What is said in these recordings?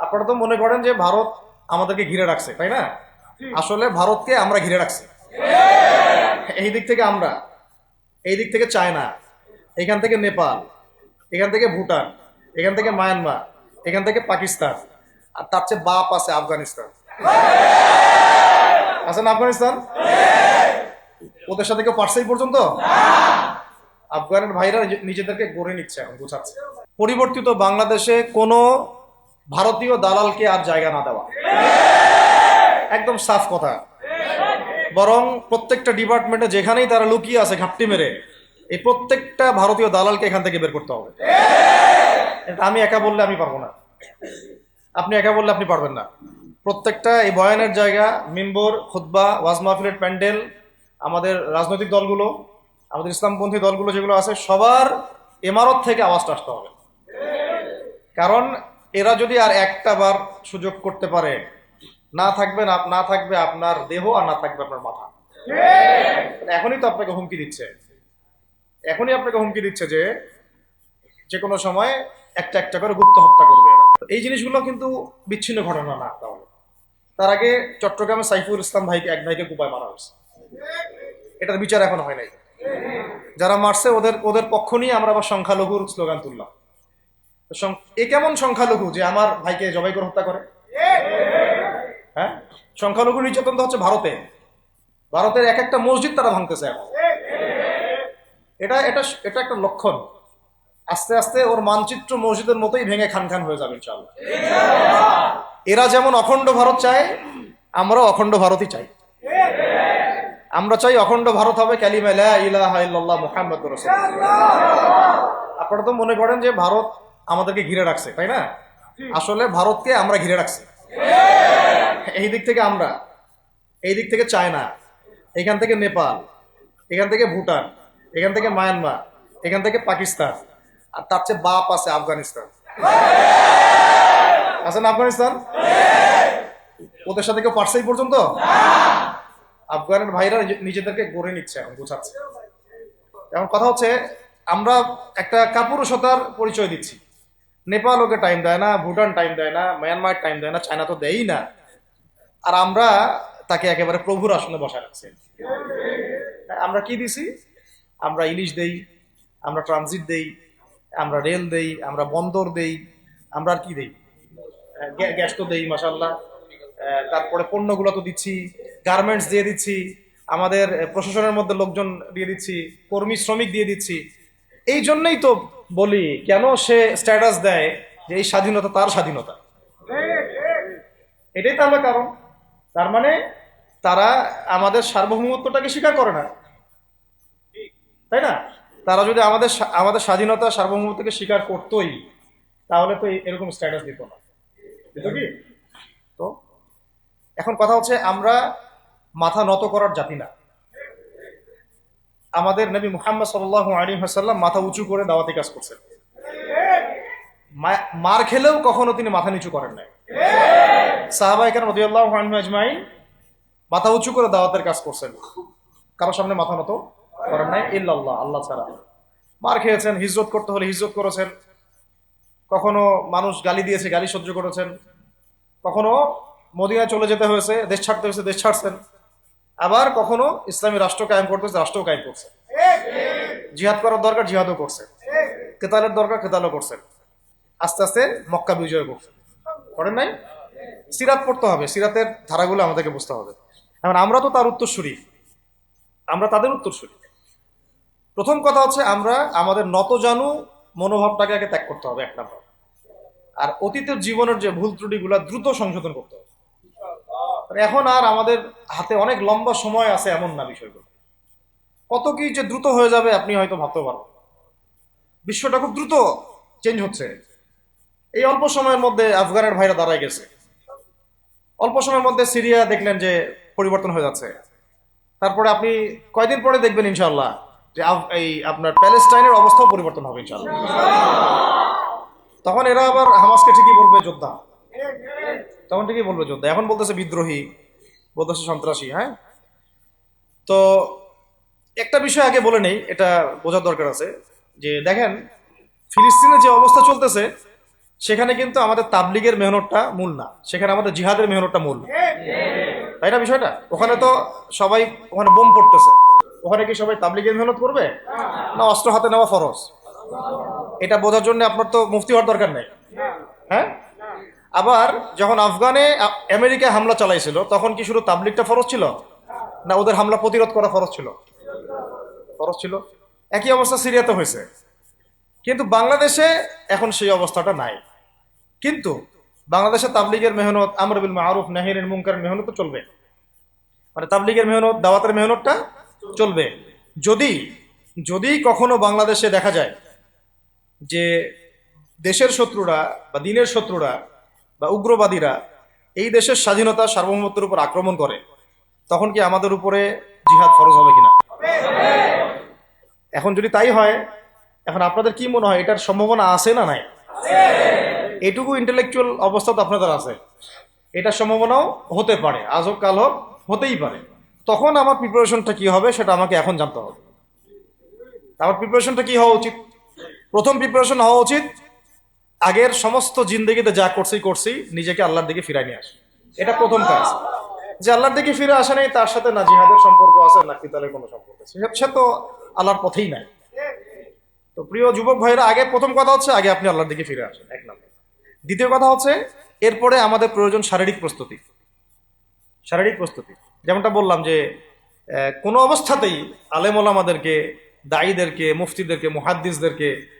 আপনারা তো মনে করেন যে ভারত আমাদেরকে ঘিরে রাখছে তাই না? আসলে ভারতকে আমরা ঘিরে রাখছি। এই দিক থেকে আমরা এই দিক থেকে চায়না এখান থেকে নেপাল এখান থেকে ভুটান এখান থেকে মায়ানমার এখান থেকে পাকিস্তান আর তার চেয়ে বাপ আছে আফগানিস্তান। আছে না আফগানিস্তান? ওদের সাথে কেউ পারছে পর্যন্ত? আফগানের ভাইরা নিজে- নিজেদেরকে গড়ে নিচ্ছে এখন বোঝাচ্ছে পরিবর্তিত বাংলাদেশে কোনো ভারতীয় দালালকে আর জায়গা না দেওয়া। একদম সাফ কথা। বরং প্রত্যেকটা ডিপার্টমেন্টে যেখানেই তারা লুকিয়ে আছে ঘাপটি মেরে, এই প্রত্যেকটা ভারতীয় দালালকে এখান থেকে বের করতে হবে। আমি একা বললে আমি পারব না। আপনি একা বললে আপনি পারবেন না। প্রত্যেকটা এই বয়ানের জায়গা, মিম্বর খুদ্া ওয়াজ মাহফিলের প্যান্ডেল, আমাদের রাজনৈতিক দলগুলো, আমাদের ইসলামপন্থী দলগুলো যেগুলো আছে, সবার এমারত থেকে আওয়াজটা আসতে হবে। কারণ এরা যদি আর একটা বার সুযোগ করতে পারে, না থাকবে না না থাকবে আপনার দেহ আর না থাকবে আপনার মাথা। এখনই তো আপনাকে হুমকি দিচ্ছে। এখনই আপনাকে হুমকি দিচ্ছে যে যে কোনো সময় একটা একটা করে গুপ্ত হত্যা করবে। এই জিনিসগুলো কিন্তু বিচ্ছিন্ন ঘটনা না তাহলে। তার আগে চট্টগ্রামে সাইফুল ইসলাম ভাইকে, এক ভাইকে কুপায় মারা হয়েছে। এটার বিচার এখন হয় নাই। যারা মারছে, ওদের ওদের পক্ষ নিয়ে আমরা আবার সংখ্যালঘুর স্লোগান তুললাম। এ কেমন সংখ্যালঘু যে আমার ভাইকে জবাই করে হত্যা করে? হ্যাঁ? সংখ্যালঘু নির্যাতন তো হচ্ছে ভারতে। ভারতের এক একটা মসজিদ তারা ভাঙতেছে এখন। এটা এটা এটা একটা লক্ষণ। আস্তে আস্তে ওর মানচিত্র মসজিদের মতোই ভেঙে খান খান হয়ে যাবে ইনশাআল্লাহ। এরা যেমন অখণ্ড ভারত চায়, আমরাও অখণ্ড ভারতই চাই। আমরা চাই অখণ্ড ভারত হবে ক্যালিমা লা ইলাহা রাসূলুল্লাহ। আপনারা তো মনে করেন যে ভারত আমাদেরকে ঘিরে রাখছে তাই না? আসলে ভারতকে আমরা ঘিরে রাখছি। এই দিক থেকে আমরা এই দিক থেকে চায়না এখান থেকে নেপাল এখান থেকে ভুটান এখান থেকে মায়ানমার এখান থেকে পাকিস্তান আর তার চেয়ে বাপ আছে আফগানিস্তান। আছে না আফগানিস্তান? ওদের সাথে কেউ পারছে পর্যন্ত? আফগানের ভাইরা নিজে- নিজেদেরকে গড়ে নিচ্ছে এখন বোঝাচ্ছে এখন কথা হচ্ছে আমরা একটা কাপুরুষতার পরিচয় দিচ্ছি। নেপাল ওকে টাইম দেয় না, ভুটান টাইম দেয় না মায়ানমার টাইম দেয় না চায়না তো দেয়ই না। আর আমরা তাকে একেবারে প্রভুর আসনে বসায় রাখছি। আমরা কি দিছি? আমরা ইলিশ দেই, আমরা ট্রানজিট দেই, আমরা রেল দেই, আমরা বন্দর দেই, আমরা আর কি দেই? গ্যাস তো দেই মাসাল্লাহ তারপরে পণ্যগুলো তো দিচ্ছি গার্মেন্টস দিয়ে দিচ্ছি, আমাদের প্রশাসনের মধ্যে লোকজন দিয়ে দিচ্ছি, কর্মী, শ্রমিক দিয়ে দিচ্ছি। এই জন্যই তো বলি, কেন সে স্ট্যাটাস দেয় যে এই স্বাধীনতা তার স্বাধীনতা? এটাই তাহলে কারণ। তার মানে তারা আমাদের সার্বভৌমত্বটাকে স্বীকার করে না। তাই না? তারা যদি আমাদের আমাদের স্বাধীনতা, সার্বভৌমত্বকে স্বীকার করতোই, তাহলে তো এরকম স্ট্যাটাস দিত না। কি? তো এখন কথা হচ্ছে আমরা মাথা নত করার জাতি না। আমাদের নবী মুহাম্মদ সাল্লাহ আলী হাসাল্লাম মাথা উঁচু করে দাওয়াতি কাজ করছেন। মার খেলেও কখনো তিনি মাথা নিচু করেন নাই। সাহাবাই কেন রদিয়াল্লাহ আজমাইন মাথা উঁচু করে দাওয়াতের কাজ করছেন। কারোর সামনে মাথা নত করেন নাই, ইল্লাল্লাহ, আল্লাহ ছাড়া। মার খেয়েছেন, হিজরত করতে হলে হিজরত করেছেন। কখনো মানুষ গালি দিয়েছে, গালি সহ্য করেছেন। কখনো মদিনায় চলে যেতে হয়েছে, দেশ ছাড়তে হয়েছে, দেশ ছাড়ছেন। আবার কখনো ইসলামী রাষ্ট্র কায়েম করতে হয়েছে রাষ্ট্র কায়েম করছে। জিহাদ করার দরকার, জিহাদও করছে। কেতালের দরকার, কেতালও করছেন আস্তে আস্তে মক্কা বিজয় করছেন করেন নাই? সিরাত পড়তে হবে, সিরাতের ধারাগুলো আমাদেরকে বুঝতে হবে। এখন আমরা তো তার উত্তরসূরি। আমরা তাদের উত্তরসূরি। প্রথম কথা হচ্ছে আমরা আমাদের নতজানু মনোভাবটাকে আগে ত্যাগ করতে হবে, এক নম্বর। আর অতীতের জীবনের যে ভুল ত্রুটিগুলো দ্রুত সংশোধন করতে হবে। এখন আর আমাদের হাতে অনেক লম্বা সময় আছে এমন না বিষয়গুলো। কত কি যে দ্রুত হয়ে যাবে আপনি হয়তো ভাবতে পারবেন বিশ্বটা খুব দ্রুত চেঞ্জ হচ্ছে। এই অল্প সময়ের মধ্যে আফগানের ভাইরা দাঁড়ায় গেছে। অল্প সময়ের মধ্যে সিরিয়া দেখলেন যে পরিবর্তন হয়ে যাচ্ছে। তারপরে আপনি কয়দিন পরে দেখবেন ইনশাল্লাহ যে এই আপনার প্যালেস্টাইনের অবস্থাও পরিবর্তন হবে ইনশাল্লাহ তখন এরা আবার হামাসকে ঠিকই বলবে, যোদ্ধা। তখন ঠিকই বলবে যোদ্ধা। এখন বলতেছে বিদ্রোহী, বলতেছে সন্ত্রাসী হ্যাঁ? তো একটা বিষয় আগে বলে নেই, এটা বোঝার দরকার আছে। যে দেখেন ফিলিস্তিনের যে অবস্থা চলতেছে, সেখানে কিন্তু আমাদের তাবলিগের মেহনতটা মূল না। সেখানে আমাদের জিহাদের মেহনতটা মূল। তাই না বিষয়টা? ওখানে তো সবাই, ওখানে বোম পড়তেছে। ওখানে কি সবাই তাবলিগের মেহনত করবে? না, অস্ত্র হাতে নেওয়া ফরজ। এটা বোঝার জন্য আপনার তো মুফতি হওয়ার দরকার নেই। আবার যখন আফগানে, আ- আমেরিকায় হামলা চালাইছিল, তখন কি শুধু তাবলিগটা ফরজ ছিল? না ওদের হামলা প্রতিরোধ করা ফরজ ছিল? ফরজ ছিল। একই অবস্থা সিরিয়াতে হয়েছে। কিন্তু বাংলাদেশে এখন সেই অবস্থাটা নাই। কিন্তু বাংলাদেশে তাবলিগের মেহনত, আমর বিল মারুফ নাহিরের মুনকার মেহনত তো চলবে। মানে তাবলিগের মেহনত, দাওয়াতের মেহনতটা চলবে। যদি যদি কখনো বাংলাদেশে দেখা যায় যে দেশের শত্রুরা বা দিনের শত্রুরা বা উগ্রবাদীরা এই দেশের স্বাধীনতা সার্বভৌমত্বের উপর আক্রমণ করে, তখন কি আমাদের উপরে জিহাদ ফরজ হবে কিনা? এখন যদি তাই হয়, এখন আপনাদের কি মনে হয়, এটার সম্ভাবনা আছে না নাই? এটুকু ইন্টেলেকচুয়াল অবস্থা তো আপনাদের আছে। এটার সম্ভাবনাও হতে পারে আজ হোক কাল হোক, হতেই পারে। তখন আমার প্রিপারেশনটা কি হবে, সেটা আমাকে এখন জানতে হবে। আমার প্রিপারেশনটা কি হওয়া উচিত? প্রথম প্রিপারেশন হওয়া উচিত আগের সমস্ত জিন্দগিতে যা করছি করছি, নিজেকে আল্লাহর দিকে ফিরাই নিয়ে আসে। এটা প্রথম কাজ। যে আল্লাহর দিকে ফিরে আসা নেই, তার সাথে না জিহাদের সম্পর্ক আছে, না কিতালের কোনো সম্পর্ক আছে। সে- তো আল্লাহর পথেই নাই। তো প্রিয় যুবক ভাইরা আগে প্রথম কথা হচ্ছে, আগে আপনি আল্লাহর দিকে ফিরে আসেন, এক নম্বর। দ্বিতীয় কথা হচ্ছে, এরপরে আমাদের প্রয়োজন শারীরিক প্রস্তুতি। শারীরিক প্রস্তুতি। যেমনটা বললাম যে কোনো অবস্থাতেই আলেম ওলামাদেরকে দায়ীদেরকে মুফতিদেরকে, মুহাদ্দিসদেরকে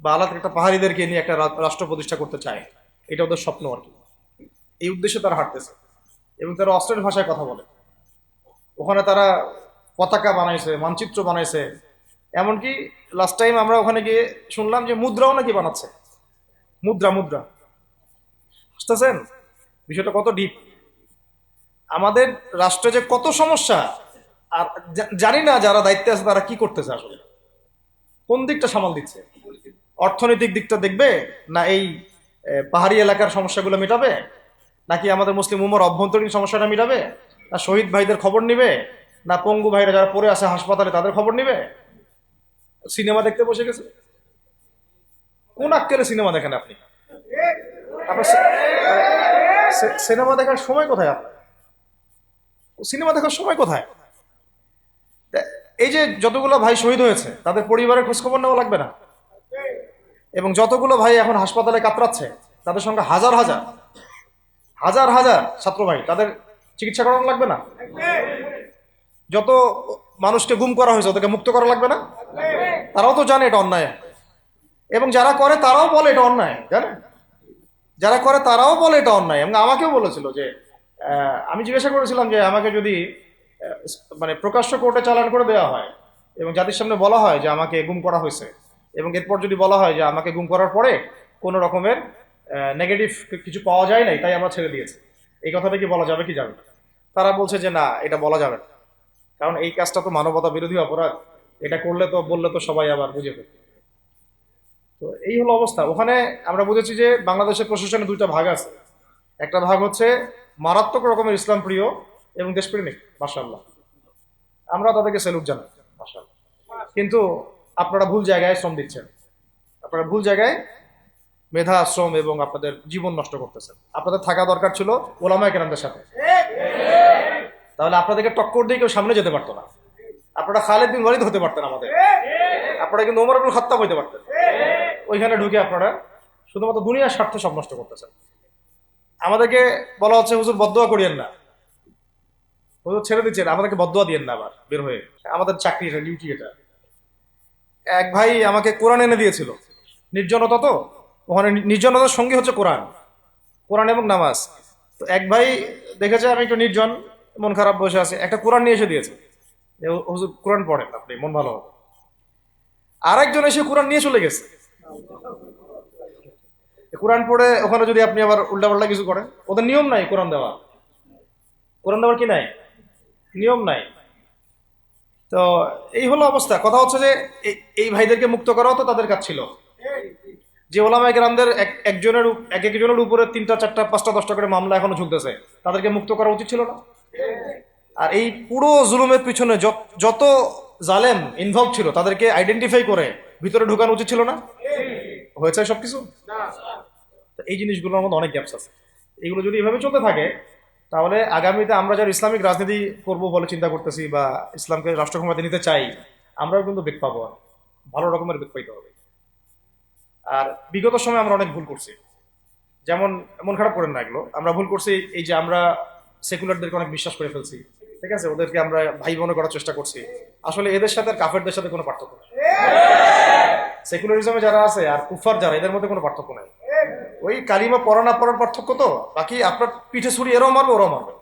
বা আলাদা একটা পাহাড়িদেরকে নিয়ে একটা রাষ্ট্র প্রতিষ্ঠা করতে চায়, এটা ওদের স্বপ্ন আর কি। এই উদ্দেশ্যে তারা হাঁটতেছে এবং তারা অস্ট্রেল ভাষায় কথা বলে। ওখানে তারা পতাকা বানাইছে, মানচিত্র বানাইছে। এমনকি লাস্ট টাইম আমরা ওখানে গিয়ে শুনলাম যে মুদ্রাও নাকি বানাচ্ছে। মুদ্রা মুদ্রা। বুঝতেছেন? বিষয়টা কত ডিপ আমাদের রাষ্ট্রে যে কত সমস্যা, আর জানি না যারা দায়িত্বে আছে তারা কি করতেছে আসলে। কোন দিকটা সামাল দিচ্ছে? অর্থনৈতিক দিকটা দেখবে না এই পাহাড়ি এলাকার সমস্যাগুলো মেটাবে? নাকি আমাদের মুসলিম উমর অভ্যন্তরীণ সমস্যাটা মেটাবে? না শহীদ ভাইদের খবর নিবে? না পঙ্গু ভাইরা যারা পড়ে আছে হাসপাতালে তাদের খবর নিবে? সিনেমা দেখতে বসে গেছে? কোন আক্কেলে সিনেমা দেখেন আপনি? আপনার সিনেমা দেখার সময় কোথায় আপনার? সিনেমা দেখার সময় কোথায়? এই যে যতগুলো ভাই শহীদ হয়েছে, তাদের পরিবারের খোঁজখবর নেওয়া লাগবে না? এবং যতগুলো ভাই এখন হাসপাতালে কাতরাচ্ছে, তাদের সঙ্গে হাজার হাজার। হাজার হাজার ছাত্র ভাই, তাদের চিকিৎসা করানো লাগবে না? যত মানুষকে গুম করা হয়েছে, ওদেরকে মুক্ত করা লাগবে না? তারাও তো জানে এটা অন্যায়। এবং যারা করে, তারাও বলে এটা অন্যায়, জানেন? যারা করে, তারাও বলে এটা অন্যায়। এবং আমাকেও বলেছিল যে আমি জিজ্ঞাসা করেছিলাম যে, আমাকে যদি মানে প্রকাশ্য কোর্টে চালান করে দেওয়া হয় এবং জাতির সামনে বলা হয় যে, আমাকে গুম করা হয়েছে এবং এরপর যদি বলা হয় যে আমাকে গুম করার পরে কোনো রকমের নেগেটিভ কিছু পাওয়া যায় নাই, তাই আমরা ছেড়ে দিয়েছি। এই কথাটা কি বলা যাবে কি যাবে? তারা বলছে যে না, এটা বলা যাবে না। কারণ এই কাজটা তো মানবতা বিরোধী অপরাধ। এটা করলে তো, বললে তো সবাই আবার বুঝে ফেলবে। তো এই হলো অবস্থা। ওখানে আমরা বুঝেছি যে বাংলাদেশের প্রশাসনে দুইটা ভাগ আছে। একটা ভাগ হচ্ছে মারাত্মক রকমের ইসলাম প্রিয় এবং দেশপ্রেমিক মাসাল্লাহ আমরা তাদেরকে স্যালুট জানাই মাসাল্লাহ কিন্তু আপনারা ভুল জায়গায় শ্রম দিচ্ছেন। আপনারা ভুল জায়গায় মেধা, আশ্রম এবং আপনাদের জীবন নষ্ট করতেছেন। আপনাদের থাকা দরকার ছিল ওলামায় কেরামদের সাথে। তাহলে আপনাদেরকে টক্কর দিয়ে কেউ সামনে যেতে পারতো না। আপনারা খালেদ বিন ওয়ালিদ হতে পারতেন আমাদের। আপনারা কিন্তু ওমর আব্দুল খত্তাব হইতে পারতেন। ওইখানে ঢুকে আপনারা শুধুমাত্র দুনিয়ার স্বার্থে সব নষ্ট করতেছেন। আমাদেরকে বলা হচ্ছে, হুজুর বদোয়া করিয়েন না। হুজুর ছেড়ে দিচ্ছেন, আমাদেরকে বদোয়া দিয়েন না আবার, বের হয়ে। আমাদের চাকরি এটা, ডিউটি এটা। এক ভাই আমাকে কোরআন এনে দিয়েছিল। নির্জনতা তো? ওখানে নির্জনতার সঙ্গে হচ্ছে কোরআন। কোরআন এবং নামাজ। তো এক ভাই দেখেছে আমি একটু নির্জন, মন খারাপ বসে আছে। একটা কোরআন নিয়ে এসে দিয়েছে। কোরআন পড়েন আপনি, মন ভালো হবে। আরেকজন এসে কোরআন নিয়ে চলে গেছে। কোরআন পড়ে ওখানে যদি আপনি আবার উল্টাপাল্টা কিছু করেন, ওদের নিয়ম নাই কোরআন দেওয়া কোরআন দেওয়ার কি নাই? নিয়ম নাই। তো এই হলো অবস্থা। কথা হচ্ছে যে এই- এই ভাইদেরকে মুক্ত করাও তো তাদের কাজ ছিল। যে ওলামায় গ্রামদের এক- একজনের এক একজনের উপরে তিনটা চারটা পাঁচটা দশটা করে মামলা এখনও ঝুলতেছে। তাদেরকে মুক্ত করা উচিত ছিল না? আর এই পুরো জুলুমের পিছনে যত- যত জালেম ইনভলভ ছিল তাদেরকে আইডেন্টিফাই করে ভিতরে ঢুকানো উচিত ছিল না? হয়েছে সবকিছু? এই জিনিসগুলোর মধ্যে অনেক গ্যাপস আছে। এগুলো যদি এভাবে চলতে থাকে তাহলে আগামীতে আমরা যারা ইসলামিক রাজনীতি করব বলে চিন্তা করতেছি বা ইসলামকে রাষ্ট্র ক্ষমতা নিতে চাই, আমরাও কিন্তু বেগ পাবো আর ভালো রকমের বেগ পাইতে হবে। আর বিগত সময় আমরা অনেক ভুল করছি। যেমন, মন খারাপ করেন না এগুলো। আমরা ভুল করছি এই যে আমরা সেকুলারদেরকে অনেক বিশ্বাস করে ফেলছি। ঠিক আছে? ওদেরকে আমরা ভাই বোনে করার চেষ্টা করছি। আসলে এদের সাথে আর কাফেরদের সাথে কোনো পার্থক্য নেই। সেকুলারিজমে যারা আছে আর কুফার যারা, এদের মধ্যে কোনো পার্থক্য নেই। ওই কালিমা পড়া না পড়ার পার্থক্য তো? বাকি আপনার পিঠে ছুরি এরাও মারবে, ওরাও মারবে।